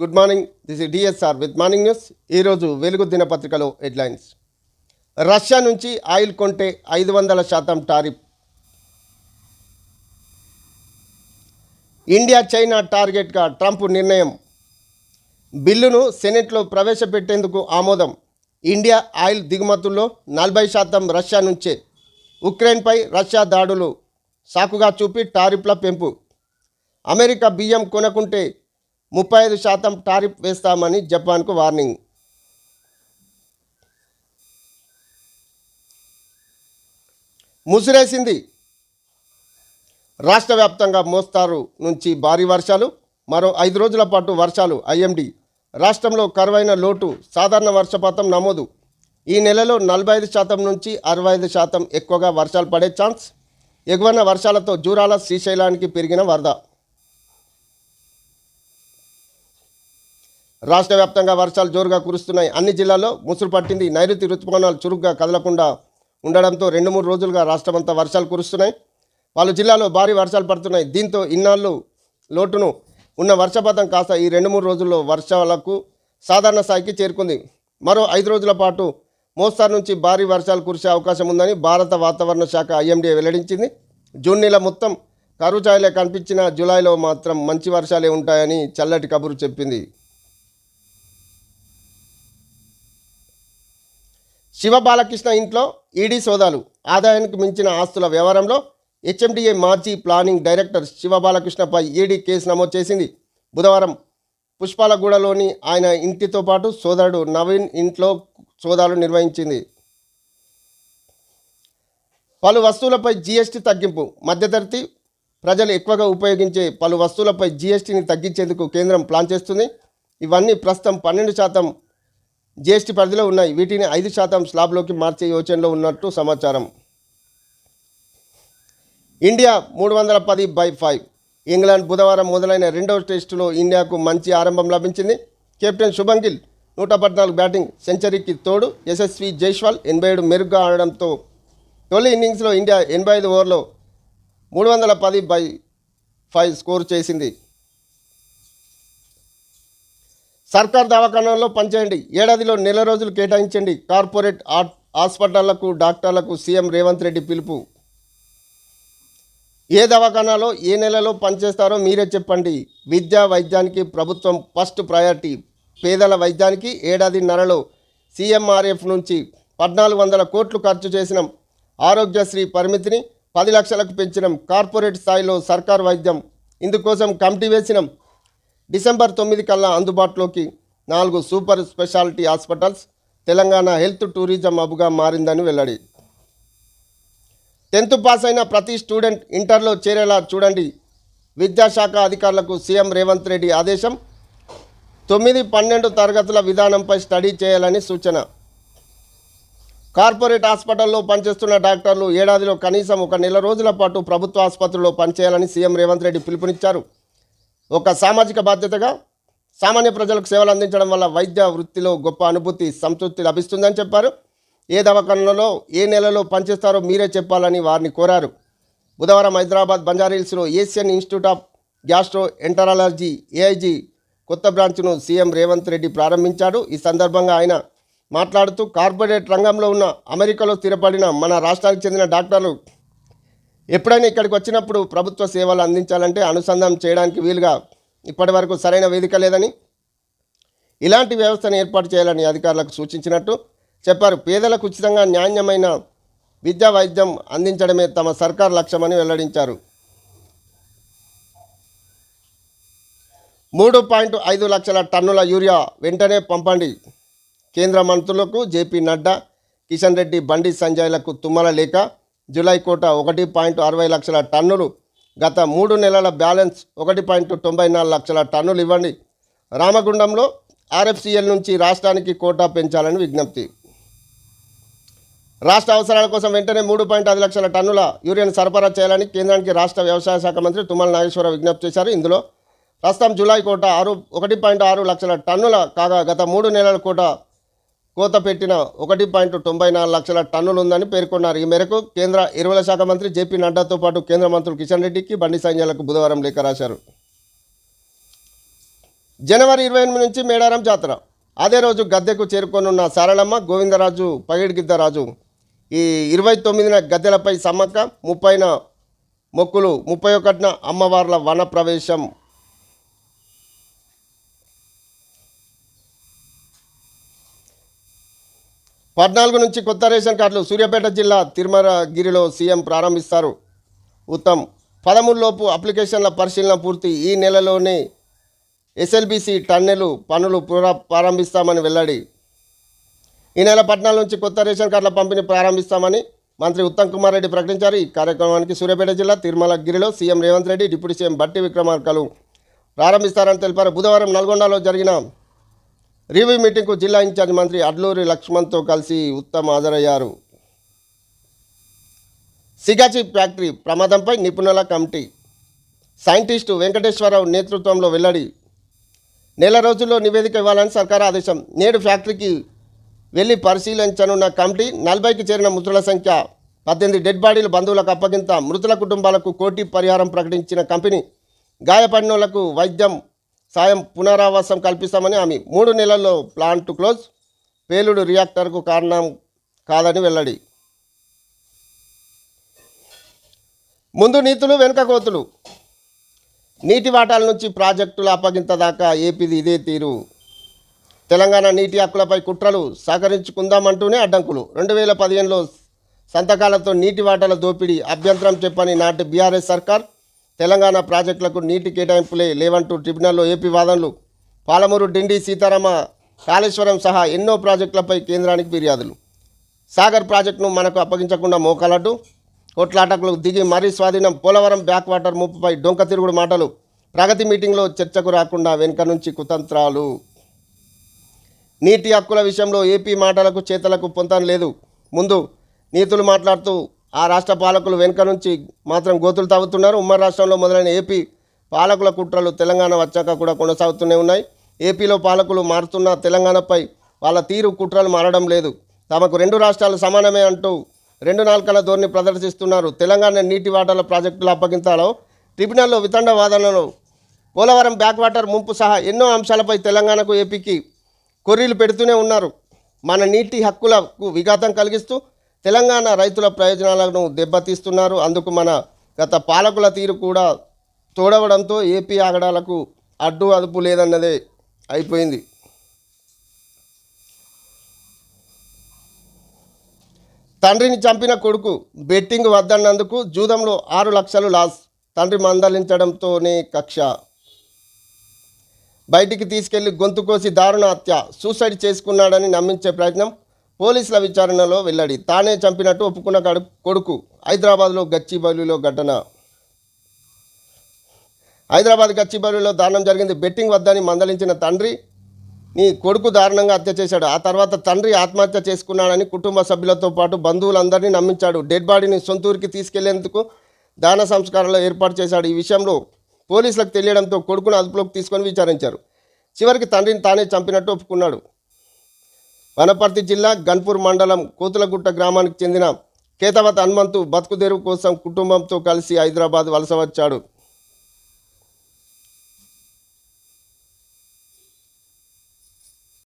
Good morning this DSR with morning news ఈరోజు వెలుగు దినపత్రికలో హెడ్లైన్స్ రష్యా నుంచి ఆయిల్ కొంటే ఐదు వందల శాతం టారిఫ్. ఇండియా చైనా టార్గెట్గా ట్రంప్ నిర్ణయం. బిల్లును సెనెట్లో ప్రవేశపెట్టేందుకు ఆమోదం. ఇండియా ఆయిల్ దిగుమతుల్లో నలభై శాతం రష్యా నుంచే. ఉక్రెయిన్పై రష్యా దాడులు. సాకుగా చూపి టారిఫ్ల పెంపు. అమెరికా బియ్యం కొనకుంటే ముప్పై ఐదు శాతం టారిఫ్ వేస్తామని జపాన్కు వార్నింగ్. ముసిరేసింది. రాష్ట్ర వ్యాప్తంగా మోస్తారు నుంచి భారీ వర్షాలు మరో ఐదు రోజుల పాటు వర్షాలు ఐఎండి. రాష్ట్రంలో కరువైన లోటు సాధారణ వర్షపాతం నమోదు. ఈ నెలలో నలభై ఐదు శాతం నుంచి అరవై ఐదు శాతం ఎక్కువగా వర్షాలు పడే ఛాన్స్. ఎగువన వర్షాలతో జూరాల శ్రీశైలానికి పెరిగిన వరద. రాష్ట్ర వ్యాప్తంగా వర్షాలు జోరుగా కురుస్తున్నాయి. అన్ని జిల్లాల్లో ముసురు పట్టింది. నైరుతి రుతుపవనాలు చురుగ్గా కదలకుండా ఉండడంతో రెండు మూడు రోజులుగా రాష్ట్రమంతా వర్షాలు కురుస్తున్నాయి. పలు జిల్లాలో భారీ వర్షాలు పడుతున్నాయి. దీంతో ఇన్నాళ్ళు లోటును ఉన్న వర్షపాతం కాస్త ఈ రెండు మూడు రోజుల్లో వర్షాలకు సాధారణ స్థాయికి చేరుకుంది. మరో ఐదు రోజుల పాటు మోస్తారు నుంచి భారీ వర్షాలు కురిసే అవకాశం ఉందని భారత వాతావరణ శాఖ ఐఎండీ వెల్లడించింది. జూన్ నెల మొత్తం కరువు ఛాయలే కనిపించిన జూలైలో మాత్రం మంచి వర్షాలే ఉంటాయని చల్లటి కబురు చెప్పింది. శివ బాలకృష్ణ ఇంట్లో ఈడీ సోదాలు. ఆదాయానికి మించిన ఆస్తుల వ్యవహారంలో హెచ్ఎండిఏ మాజీ ప్లానింగ్ డైరెక్టర్ శివ బాలకృష్ణపై ఈడీ కేసు నమోదు చేసింది. బుధవారం పుష్పాలగూడలోని ఆయన ఇంటితో పాటు సోదరుడు నవీన్ ఇంట్లో సోదాలు నిర్వహించింది. పలు వస్తువులపై జీఎస్టీ తగ్గింపు. మధ్యతరగతి ప్రజలు ఎక్కువగా ఉపయోగించే పలు వస్తువులపై జీఎస్టీని తగ్గించేందుకు కేంద్రం ప్లాన్ చేస్తుంది. ఇవన్నీ ప్రస్తుతం పన్నెండు శాతం జీఎస్టీ పరిధిలో ఉన్నాయి. వీటిని ఐదు శాతం స్లాబ్లోకి మార్చే యోచనలో ఉన్నట్టు సమాచారం. ఇండియా మూడు వందల పది బై ఫైవ్. ఇంగ్లాండ్ బుధవారం మొదలైన రెండవ టెస్టులో ఇండియాకు మంచి ఆరంభం లభించింది. కెప్టెన్ శుభం గిల్ నూట పద్నాలుగు బ్యాటింగ్ సెంచరీకి తోడు. యశస్వి జైస్వాల్ ఎనభై ఏడు మెరుగ్గా ఆడడంతో తొలి ఇన్నింగ్స్లో ఇండియా ఎనభై ఐదు ఓవర్లో మూడు వందల పది బై ఫైవ్ స్కోర్ చేసింది. సర్కార్ దవాఖానాల్లో పనిచేయండి. ఏడాదిలో నెల రోజులు కేటాయించండి. కార్పొరేట్ ఆ- హాస్పిటళ్ళకు డాక్టర్లకు సీఎం రేవంత్ రెడ్డి పిలుపు. ఏ దవాఖానాలో ఏ నెలలో పనిచేస్తారో మీరే చెప్పండి. విద్యా వైద్యానికి ప్రభుత్వం ఫస్ట్ ప్రయారిటీ. పేదల వైద్యానికి ఏడాది నెలలో సీఎంఆర్ఎఫ్ నుంచి పద్నాలుగు వందల కోట్లు ఖర్చు చేసిన. ఆరోగ్యశ్రీ పరిమితిని పది లక్షలకు పెంచినాం. కార్పొరేట్ స్థాయిలో సర్కార్ వైద్యం. ఇందుకోసం కమిటీ వేసినాం. డిసెంబర్ తొమ్మిది కల్లా అందుబాటులోకి నాలుగు super speciality hospitals Telangana health tourism హబ్గా మారిందని వెల్లడి. టెన్త్ పాస్ అయిన ప్రతి స్టూడెంట్ ఇంటర్లో చేరేలా చూడండి. విద్యాశాఖ అధికారులకు సీఎం రేవంత్ రెడ్డి ఆదేశం. తొమ్మిది పన్నెండు తరగతుల విధానంపై స్టడీ చేయాలని సూచన. కార్పొరేట్ హాస్పిటల్లో పనిచేస్తున్న డాక్టర్లు ఏడాదిలో కనీసం ఒక నెల రోజుల పాటు ప్రభుత్వ ఆసుపత్రిలో పనిచేయాలని సీఎం రేవంత్ రెడ్డి పిలుపునిచ్చారు. ఒక సామాజిక బాధ్యతగా సామాన్య ప్రజలకు సేవలు అందించడం వల్ల వైద్య వృత్తిలో గొప్ప అనుభూతి సంతృప్తి లభిస్తుందని చెప్పారు. ఏ దవాఖానలో ఏ నెలలో పనిచేస్తారో మీరే చెప్పాలని వారిని కోరారు. బుధవారం Hyderabad బంజారీల్స్లో Asian institute of gastroenterology AIG కొత్త బ్రాంచ్ను సీఎం రేవంత్ రెడ్డి ప్రారంభించాడు. ఈ సందర్భంగా ఆయన మాట్లాడుతూ కార్పొరేట్ రంగంలో ఉన్న అమెరికాలో స్థిరపడిన మన రాష్ట్రానికి చెందిన డాక్టర్లు ఎప్పుడైనా ఇక్కడికి వచ్చినప్పుడు ప్రభుత్వ సేవలు అందించాలంటే అనుసంధానం చేయడానికి వీలుగా ఇప్పటి వరకు సరైన వేదిక లేదని ఇలాంటి వ్యవస్థను ఏర్పాటు చేయాలని అధికారులకు సూచించినట్టు చెప్పారు. పేదలకు ఉచితంగా నాణ్యమైన విద్యా వైద్యం అందించడమే తమ సర్కార్ లక్ష్యమని వెల్లడించారు. మూడు పాయింట్ ఐదు లక్షల టన్నుల యూరియా వెంటనే పంపండి. కేంద్ర మంత్రులకు జేపీ నడ్డా కిషన్ రెడ్డి బండి సంజయ్లకు తుమ్మల లేఖ జూలై కోట ఒకటి పాయింట్ అరవై లక్షల టన్నులు. గత మూడు నెలల బ్యాలెన్స్ ఒకటి పాయింట్ తొంభై నాలుగు లక్షల టన్నులు ఇవ్వండి. రామగుండంలో ఆర్ఎఫ్సిఎల్ నుంచి రాష్ట్రానికి కోటా పెంచాలని విజ్ఞప్తి. రాష్ట్ర అవసరాల కోసం వెంటనే మూడు పాయింట్ ఐదు లక్షల టన్నుల యూరియాను సరఫరా చేయాలని కేంద్రానికి రాష్ట్ర వ్యవసాయ శాఖ మంత్రి తుమ్మల నాగేశ్వరరావు విజ్ఞప్తి చేశారు. ఇందులో ప్రస్తుతం జూలై కోట ఆరు ఒకటి పాయింట్ ఆరు లక్షల టన్నుల కాగా గత మూడు నెలల కోట కోత పెట్టిన ఒకటి పాయింట్ తొంభై నాలుగు లక్షల టన్నులు ఉందని పేర్కొన్నారు. ఈ మేరకు కేంద్ర ఎరువుల శాఖ మంత్రి జేపీ నడ్డాతో పాటు కేంద్ర మంత్రులు కిషన్ రెడ్డికి బండి సైన్యాలకు బుధవారం లేఖ రాశారు. జనవరి ఇరవై ఎనిమిది నుంచి మేడారం జాతర. అదే రోజు గద్దెకు చేరుకోనున్న సారళమ్మ గోవిందరాజు పగిడిగిద్దరాజు ఈ ఇరవై తొమ్మిదిన గద్దెలపై సమ్మక్క ముప్పైన మొక్కులు ముప్పై ఒకటిన అమ్మవార్ల వన పద్నాలుగు నుంచి కొత్త రేషన్ కార్డులు సూర్యాపేట జిల్లా తిరుమలగిరిలో సీఎం ప్రారంభిస్తారు. ఉత్తమ్ పదమూడులోపు అప్లికేషన్ల పరిశీలన పూర్తి. ఈ నెలలోనే ఎస్ఎల్బిసి టన్నెలు పనులు పునః ప్రారంభిస్తామని వెల్లడి. ఈ నెల పద్నాలుగు నుంచి కొత్త రేషన్ కార్డుల పంపిణీ ప్రారంభిస్తామని మంత్రి ఉత్తమ్ కుమార్ రెడ్డి ప్రకటించారు. ఈ కార్యక్రమానికి సూర్యాపేట జిల్లా తిరుమలగిరిలో CM Revanth Reddy deputy CM Bhatti విక్రమార్కలు ప్రారంభిస్తారని తెలిపారు. బుధవారం నల్గొండలో జరిగిన రివ్యూ మీటింగ్కు జిల్లా ఇన్ఛార్జ్ మంత్రి అడ్లూరి లక్ష్మణ్తో కలిసి ఉత్తమ్ హాజరయ్యారు. సిగాచి ఫ్యాక్టరీ ప్రమాదంపై నిపుణుల కమిటీ. సైంటిస్టు వెంకటేశ్వరరావు నేతృత్వంలో వెల్లడి. నెల రోజుల్లో నివేదిక ఇవ్వాలని సర్కార్ ఆదేశం. నేడు ఫ్యాక్టరీకి వెళ్ళి పరిశీలించనున్న కమిటీ నలభైకి చేరిన మృతుల సంఖ్య పద్దెనిమిది డెడ్ బాడీలు బంధువులకు అప్పగింత. మృతుల కుటుంబాలకు కోటి పరిహారం ప్రకటించిన కంపెనీ. గాయపడినోళ్ళకు వైద్యం సాయం పునరావాసం కల్పిస్తామని ఆమె మూడు నెలల్లో ప్లాంట్ క్లోజ్ పేలుడు రియాక్టర్కు కారణం కాదని వెల్లడి. ముందు నీతులు వెనుక కోతులు. నీటి వాటాల నుంచి ప్రాజెక్టులు అప్పగింత దాకా ఏపీది ఇదే తీరు. తెలంగాణ నీటి హక్కులపై కుట్రలు సహకరించుకుందామంటూనే అడ్డంకులు. రెండు వేల పదిహేనులో సంతకాలతో నీటి వాటాల దోపిడీ అభ్యంతరం చెప్పని నాటి బీఆర్ఎస్ సర్కార్ తెలంగాణ ప్రాజెక్టులకు నీటి కేటాయింపులే లేవంటూ ట్రిబ్యునల్లో ఏపీ వాదనలు. పాలమూరు డిండి సీతారామ కాళేశ్వరం సహా ఎన్నో ప్రాజెక్టులపై కేంద్రానికి ఫిర్యాదులు. సాగర్ ప్రాజెక్టును మనకు అప్పగించకుండా మోకాలడ్డు. కొట్లాటకులకు దిగి మరీ స్వాధీనం పోలవరం బ్యాక్ వాటర్ ముప్పుపై డొంక తిరుగుడు మాటలు. ప్రగతి మీటింగ్లో చర్చకు రాకుండా వెనుక నుంచి కుతంత్రాలు. నీటి హక్కుల విషయంలో ఏపీ మాటలకు చేతలకు పొందడం లేదు. ముందు నీతులు మాట్లాడుతూ ఆ రాష్ట్ర పాలకులు వెనుక నుంచి మాత్రం గోతులు తవ్వుతున్నారు ఉమ్మడి రాష్ట్రంలో మొదలైన ఏపీ పాలకుల కుట్రలు తెలంగాణ వచ్చాక కూడా కొనసాగుతూనే ఉన్నాయి. ఏపీలో పాలకులు మారుతున్న తెలంగాణపై వాళ్ళ తీరు కుట్రలు మారడం లేదు. తమకు రెండు రాష్ట్రాలు సమానమే అంటూ రెండు నాలుకల ధోరణి ప్రదర్శిస్తున్నారు. తెలంగాణ నీటి వాటర్ల ప్రాజెక్టులు అప్పగించాలో ట్రిబ్యునల్లో వితండ వాదనలు పోలవరం బ్యాక్ వాటర్ ముంపు సహా ఎన్నో అంశాలపై తెలంగాణకు ఏపీకి కొర్రీలు పెడుతూనే ఉన్నారు. మన నీటి హక్కులకు విఘాతం కలిగిస్తూ తెలంగాణ రైతుల ప్రయోజనాలను దెబ్బతీస్తున్నారు. అందుకు మన గత పాలకుల తీరు కూడా తోడవడంతో ఏపీ ఆగడాలకు అడ్డు అదుపు లేదన్నదే అయిపోయింది. తండ్రిని చంపిన కొడుకు బెట్టింగ్ వద్దన్నందుకు జూదంలో ఆరు లక్షలు లాస్. తండ్రి మందలించడంతోనే కక్ష. బయటికి తీసుకెళ్ళి గొంతు కోసి దారుణ హత్య. సూసైడ్ చేసుకున్నాడని నమ్మించే ప్రయత్నం పోలీసుల విచారణలో వెల్లడి. తానే చంపినట్టు ఒప్పుకున్న కొడుకు హైదరాబాద్లో గచ్చిబౌలిలో ఘటన. హైదరాబాద్ గచ్చిబౌలిలో దారుణం జరిగింది. బెట్టింగ్ వద్దని మందలించిన తండ్రి నీ కొడుకు దారుణంగా హత్య చేశాడు. ఆ తర్వాత తండ్రి ఆత్మహత్య చేసుకున్నాడని కుటుంబ సభ్యులతో పాటు బంధువులందరినీ నమ్మించాడు. డెడ్ బాడీని సొంతూరికి తీసుకెళ్ళేందుకు దాన సంస్కారాలు ఏర్పాటు చేశాడు. ఈ విషయంలో పోలీసులకు తెలియడంతో కొడుకును అదుపులోకి తీసుకొని విచారించారు. చివరికి తండ్రిని తానే చంపినట్టు ఒప్పుకున్నాడు. వనపర్తి జిల్లా గన్పూర్ మండలం కోతులగుట్ట గ్రామానికి చెందిన కేతవత్ హనుమంతు బతుకుదెరువు కోసం కుటుంబంతో కలిసి హైదరాబాద్ వలస వచ్చాడు.